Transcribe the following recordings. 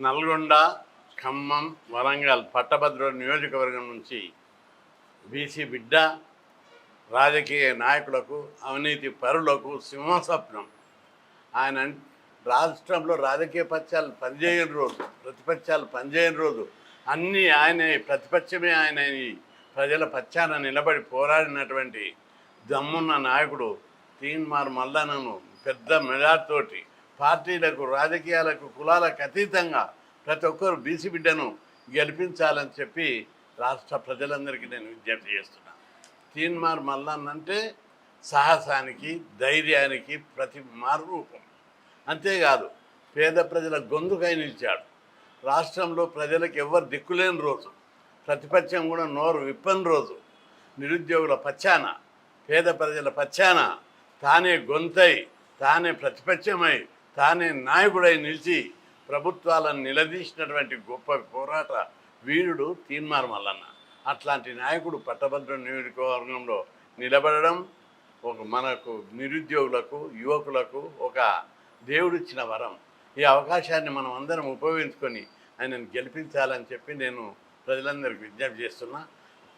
నల్గొండ ఖమ్మం వరంగల్ పట్టభద్రుల నియోజకవర్గం నుంచి బీసీ బిడ్డ రాజకీయ నాయకులకు అవినీతి పరులకు సింహస్వప్నం. ఆయన రాష్ట్రంలో రాజకీయ పక్షాలు పనిచేయని రోజు ప్రతిపక్షాలు పనిచేయని రోజు అన్నీ ఆయనే ప్రతిపక్షమే ఆయన ప్రజల పక్షాన నిలబడి పోరాడినటువంటి దమ్మున్న నాయకుడు తీన్మార్ మల్లనను పెద్ద మెజార్తోటి పార్టీలకు రాజకీయాలకు కులాలకు అతీతంగా ప్రతి ఒక్కరు బీసీ బిడ్డను గెలిపించాలని చెప్పి రాష్ట్ర ప్రజలందరికీ నేను విజ్ఞప్తి చేస్తున్నా. తీన్మార్ మల్లన్న అంటే సాహసానికి ధైర్యానికి ప్రతి మారురూపం అంతేకాదు పేద ప్రజల గొంతుకై నిలిచాడు. రాష్ట్రంలో ప్రజలకు ఎవ్వరు దిక్కులేని రోజు. ప్రతిపక్షం కూడా నోరు విప్పని రోజు. నిరుద్యోగుల పచ్చాన పేద ప్రజల పచ్చాన తానే గొంతై తానే ప్రతిపక్షమై తానే నాయకుడై నిలిచి ప్రభుత్వాలను నిలదీసినటువంటి గొప్ప పోరాట వీరుడు తీన్మార్ మల్లన్న. అట్లాంటి నాయకుడు పట్టభద్ర నియోజకవర్గంలో నిలబడడం ఒక మనకు నిరుద్యోగులకు యువకులకు ఒక దేవుడిచ్చిన వరం. ఈ అవకాశాన్ని మనం అందరం ఉపయోగించుకొని ఆయనను గెలిపించాలని చెప్పి నేను ప్రజలందరికీ విజ్ఞప్తి చేస్తున్నా.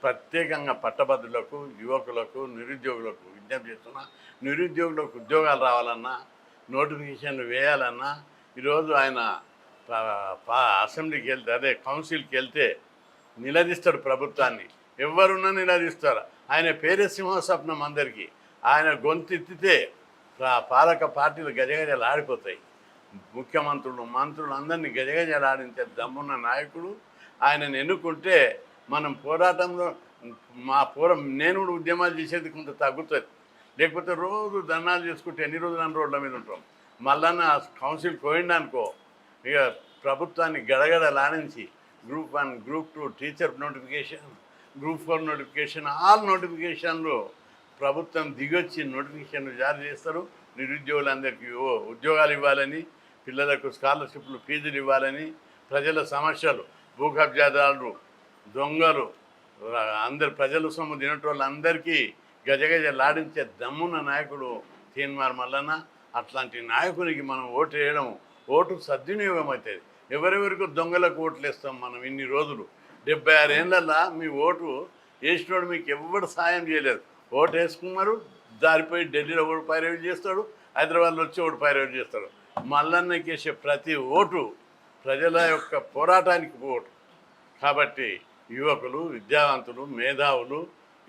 ప్రత్యేకంగా పట్టభద్రులకు యువకులకు నిరుద్యోగులకు విజ్ఞప్తి చేస్తున్నా. నిరుద్యోగులకు ఉద్యోగాలు రావాలన్నా నోటిఫికేషన్ వేయాలన్నా ఈరోజు ఆయన అసెంబ్లీకి వెళ్తే అదే కౌన్సిల్కి వెళ్తే నిలదీస్తాడు ప్రభుత్వాన్ని. ఎవరున్నా నిలదీస్తారు. ఆయన పేరే సింహస్వప్నం అందరికీ. ఆయన గొంతెత్తితే పా- పాలక పార్టీలు గజగజలు ఆడిపోతాయి. ముఖ్యమంత్రులు మంత్రులు అందరినీ గజగజలాడించే దమ్మున్న నాయకుడు ఆయనను ఎన్నుకుంటే మనం పోరాటంలో మా పూర్వం నేను కూడా ఉద్యమాలు చేసేది కొంత తగ్గుతుంది. లేకపోతే రోజు ధర్నాలు చేసుకుంటే ఎన్ని రోజులు రోడ్ల మీద ఉంటాం? మళ్ళన్న కౌన్సిల్ పోయిండనుకో ఇక ప్రభుత్వాన్ని గడగడ లానించి group one group two teacher notification group four notification all నోటిఫికేషన్లు ప్రభుత్వం దిగొచ్చి నోటిఫికేషన్లు జారీ చేస్తారు. నిరుద్యోగులందరికీ ఓ ఉద్యోగాలు ఇవ్వాలని పిల్లలకు స్కాలర్షిప్లు ఫీజులు ఇవ్వాలని ప్రజల సమస్యలు భూ కబ్జాదారులు దొంగలు అందరు ప్రజల సొమ్ము తినటోళ్ళందరికీ గజగజ లాడించే దమ్మున్న నాయకుడు తీన్మార్ మల్లన్న. అట్లాంటి నాయకునికి మనం ఓటు వేయడం ఓటు సద్వినియోగం అవుతుంది. ఎవరెవరికి దొంగలకు ఓట్లు వేస్తాం మనం ఇన్ని రోజులు. డెబ్బై ఆరు ఏళ్ళల్లో మీ ఓటు వేసినోడు మీకు ఎవ్వడు సాయం చేయలేదు. ఓటు వేసుకున్నారు దారిపోయి ఢిల్లీలో ఒకడు పైరేట్ చేస్తాడు హైదరాబాద్లో వచ్చి ఒకడు పైరవి చేస్తాడు. మల్లన్నకి వేసే ప్రతి ఓటు ప్రజల యొక్క పోరాటానికి ఓటు. కాబట్టి యువకులు విద్యావంతులు మేధావులు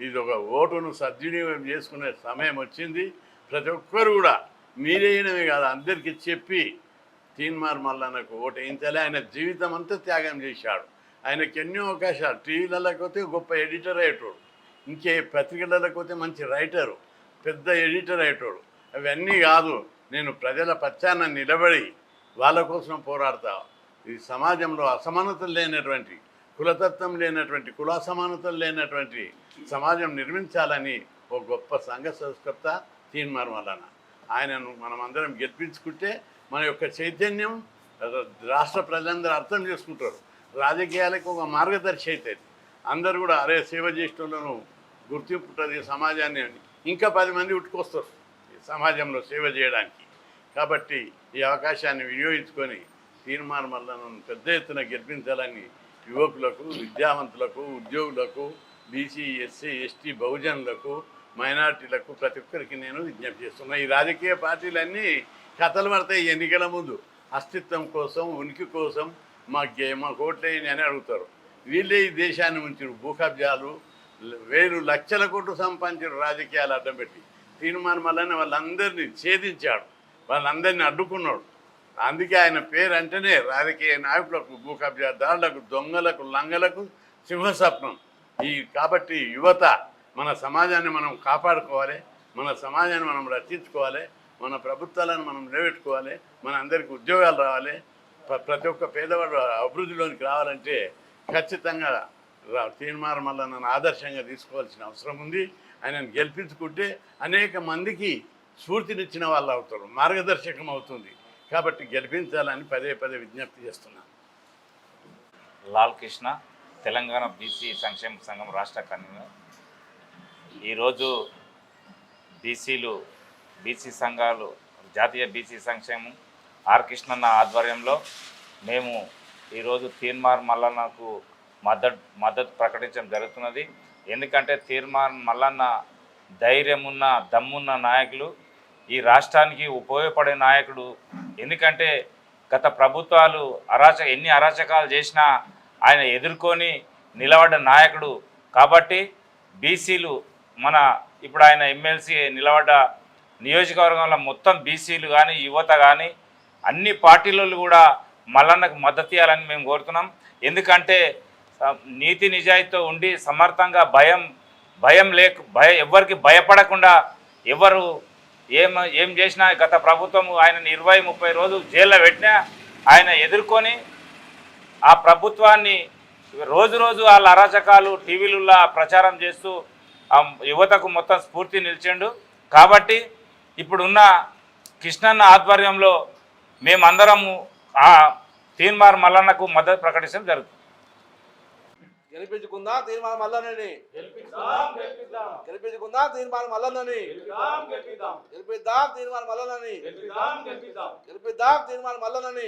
ఇది ఒక ఓటును సద్వినియోగం చేసుకునే సమయం వచ్చింది. ప్రతి ఒక్కరు కూడా మీరేయడమే కాదు అందరికీ చెప్పి తీన్మార్ మల్లన్నకు ఓటు వేయించాలి ఆయన జీవితం అంతా త్యాగం చేశాడు. ఆయనకి ఎన్నో అవకాశాలు. టీవీలలోకి పోతే గొప్ప ఎడిటర్ అయ్యేటోడు. ఇంకే పత్రికలలోకి పోతే మంచి రైటరు. పెద్ద ఎడిటర్ అయ్యేటోడు. అవన్నీ కాదు నేను ప్రజల పచ్చాన నిలబడి వాళ్ళ కోసం పోరాడతా. ఈ సమాజంలో అసమానతలు లేనటువంటి కులతత్వం లేనటువంటి కుల సమానతలు లేనటువంటి సమాజం నిర్మించాలని ఒక గొప్ప సంఘ సంస్కర్త తీన్మార్ వలన ఆయనను మనం అందరం గెలిపించుకుంటే మన యొక్క చైతన్యం రాష్ట్ర ప్రజలందరూ అర్థం చేసుకుంటారు. రాజకీయాలకు ఒక మార్గదర్శి అవుతుంది అందరూ కూడా అరే సేవ చేసేటోళ్ళను గుర్తింపు ఉంటుంది సమాజాన్ని ఇంకా పది మంది ఉట్టుకొస్తారు ఈ సమాజంలో సేవ చేయడానికి. కాబట్టి ఈ అవకాశాన్ని వినియోగించుకొని తీర్మానం వల్ల పెద్ద ఎత్తున గెలిపించాలని యువకులకు విద్యావంతులకు ఉద్యోగులకు బీసీ ఎస్సీ ఎస్టీ బహుజనులకు మైనార్టీలకు ప్రతి ఒక్కరికి నేను విజ్ఞప్తి చేస్తున్నా. ఈ రాజకీయ పార్టీలన్నీ కథలు పడతాయి ఎన్నికల ముందు. అస్తిత్వం కోసం ఉనికి కోసం మాకు గే- మాకు ఓట్లేయని అని అడుగుతారు. వీళ్ళే ఈ దేశాన్ని ఉంచారు. భూకబ్జాలు వేలు లక్షల కోట్లు సంపాదించారు రాజకీయాలు అడ్డం పెట్టి. తీర్మానం వల్లనే వాళ్ళందరినీ ఛేదించాడు. వాళ్ళందరినీ అడ్డుకున్నాడు. అందుకే ఆయన పేరు అంటేనే రాజకీయ నాయకులకు భూ కబ్జాదారులకు దొంగలకు లంగలకు సింహస్వప్నం. ఈ కాబట్టి యువత మన సమాజాన్ని మనం కాపాడుకోవాలి మన సమాజాన్ని మనం రచించుకోవాలి మన ప్రభుత్వాలను మనం నిలబెట్టుకోవాలి మన అందరికీ ఉద్యోగాలు రావాలి ప్రతి ఒక్క పేదవాడు అభివృద్ధిలోనికి రావాలంటే ఖచ్చితంగా రా- తీర్మానం వల్ల నన్ను ఆదర్శంగా తీసుకోవాల్సిన అవసరం ఉంది. ఆయనను గెలిపించుకుంటే అనేక మందికి స్ఫూర్తినిచ్చిన వాళ్ళు అవుతారు మార్గదర్శకం అవుతుంది. కాబట్టి గెలిపించాలని పదే పదే విజ్ఞప్తి చేస్తున్నాను లాల్ కృష్ణ తెలంగాణ బీసీ సంక్షేమ సంఘం రాష్ట్ర కన్వీనర్. ఈరోజు బీసీలు బీసీ సంఘాలు జాతీయ బీసీ సంక్షేమం ఆర్ కృష్ణన్న ఆధ్వర్యంలో మేము ఈరోజు తీర్మార్ మల్లన్నకు మద్దతు మద్దతు ప్రకటించడం జరుగుతున్నది. ఎందుకంటే తీర్మార్ మల్లన్న ధైర్యమున్న దమ్మున్న నాయకులు ఈ రాష్ట్రానికి ఉపయోగపడే నాయకుడు. ఎందుకంటే గత ప్రభుత్వాలు అరాచక ఎన్ని అరాచకాలు చేసినా ఆయన ఎదుర్కొని నిలబడ్డ నాయకుడు. కాబట్టి బీసీలు మన ఇప్పుడు ఆయన ఎమ్మెల్సీ నిలబడ్డ నియోజకవర్గంలో మొత్తం బీసీలు కానీ యువత కానీ అన్ని పార్టీలలో కూడా మల్లన్నకు మద్దతు ఇవ్వాలని మేము కోరుతున్నాం. ఎందుకంటే నీతి నిజాయితీతో ఉండి సమర్థంగా భయం భయం లేక భయ ఎవరికి భయపడకుండా ఎవరు ఏం ఏం చేసినా గత ప్రభుత్వం ఆయనని ఇరవై ముప్పై రోజులు జైల్లో పెట్టినా ఆయన ఎదుర్కొని ఆ ప్రభుత్వాన్ని రోజు రోజు వాళ్ళ అరాచకాలు టీవీలలో ప్రచారం చేస్తూ ఆ యువతకు మొత్తం స్ఫూర్తి నిలిచిండు. కాబట్టి ఇప్పుడున్న కృష్ణన్న ఆధ్వర్యంలో మేమందరము ఆ తీన్మార్ మల్లన్నకు మద్దతు ప్రకటించడం జరుగుతుంది. గెలిపించుకుందాం? తీర్మానం మల్లనని గెలిపించుకుందాం? తీర్మానం మల్లనని గెలిపిద్దాం తీర్మానం మల్లనని గెలిపిద్దాం తీర్మానం మల్లనని